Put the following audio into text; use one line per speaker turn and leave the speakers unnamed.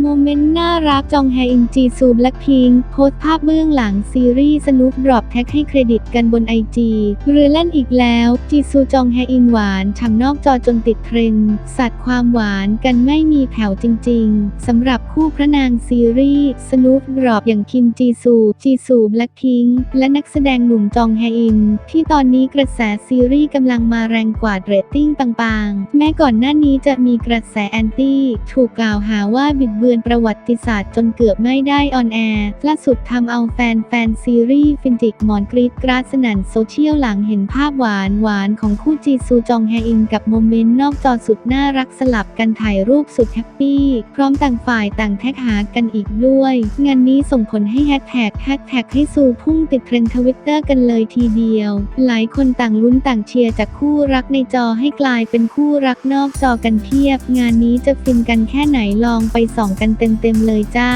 โมเมนต์น่ารักจองแฮอินจีซูแล็คพิงโพสภาพเบื้องหลังซีรีส์สนุปดรอปแท็กให้เครดิตกันบนไอจีเรือเล่นอีกแล้ว จีซูจองแฮอินหวานฉ่ำนอกจอจนติดเทรนด์สัตว์ความหวานกันไม่มีแผ่วจริงๆสำหรับคู่พระนางซีรีส์สนุปดรอปอย่างคิมจีซู จีซูแล็คพิงและนักแสดงหนุ่มจองแฮอิน ที่ตอนนี้กระแสซีรีส์กำลังมาแรงกว่าเรตติ้งปังๆ แม้ก่อนหน้านี้จะมีกระแสแอนตี้ถูกกล่าวหาว่าบิดเบือนประวัติศาสตร์จนเกือบไม่ได้ออนแอร์ ล่าสุดทำเอาแฟนแฟนซีรีส์ฟินจิกหมอนกรีดกราดสนั่นโซเชียลหลังเห็นภาพหวานหวานของคู่จีซูจองแฮอินกับโมเมนต์นอกจอสุดน่ารักสลับกันถ่ายรูปสุดแฮปปี้ พร้อมต่างฝ่ายต่างแท็กหากันอีกด้วย งานนี้ส่งผลให้แฮชแท็กแฮชแท็กให้ซูพุ่งติดเทรนด์ทวิตเตอร์กันเลยทีเดียว หลายคนต่างลุ้นต่างเชียร์จากคู่รักในจอให้กลายเป็นคู่รักนอกจอกันเพียบ งานนี้จะฟินกันแค่ไหนลองไปส่ององกันเต็มๆเลยจ้า